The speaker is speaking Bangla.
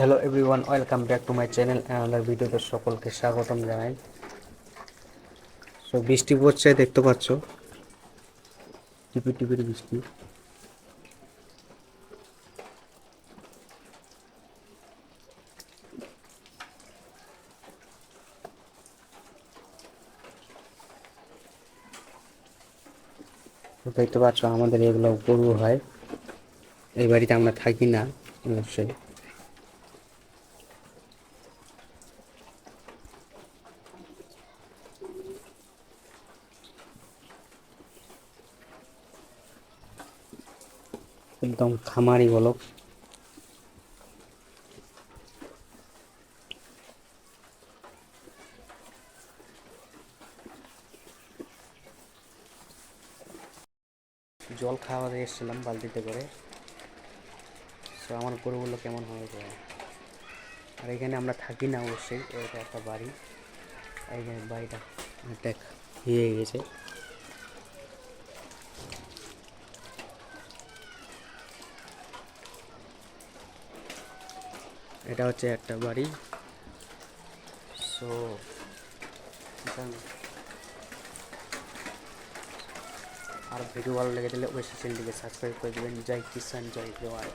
Hello everyone welcome back to my channel আমাদের ভিডিওতে সকলকে স্বাগতম জানাই। সো বৃষ্টি পড়ছে, দেখতে পাচ্ছ। টিপি টিপির বৃষ্টি। দেখতে পাচ্ছ, আমাদের এগুলো গরু হয়। এই বাড়িতে আমরা থাকি না, অবশ্যই। একদম খামারি বলো জল খাওয়াতে এসেছিলাম বালতিতে করে। তো আমার গরুগুলো কেমন হয়েছে আর এখানে আমরা থাকি না অবশ্যই, এটা একটা বাড়ি। এখানে বাড়িটা অনেকটা ইয়ে গেছে। এটা হচ্ছে একটা বাড়ি। সো আর ভিডিও ভালো লেগে দিলে অবশ্যই চ্যানেলটিকে সাবস্ক্রাইব করে দেবেন। জয় কিষান জয় জওয়ান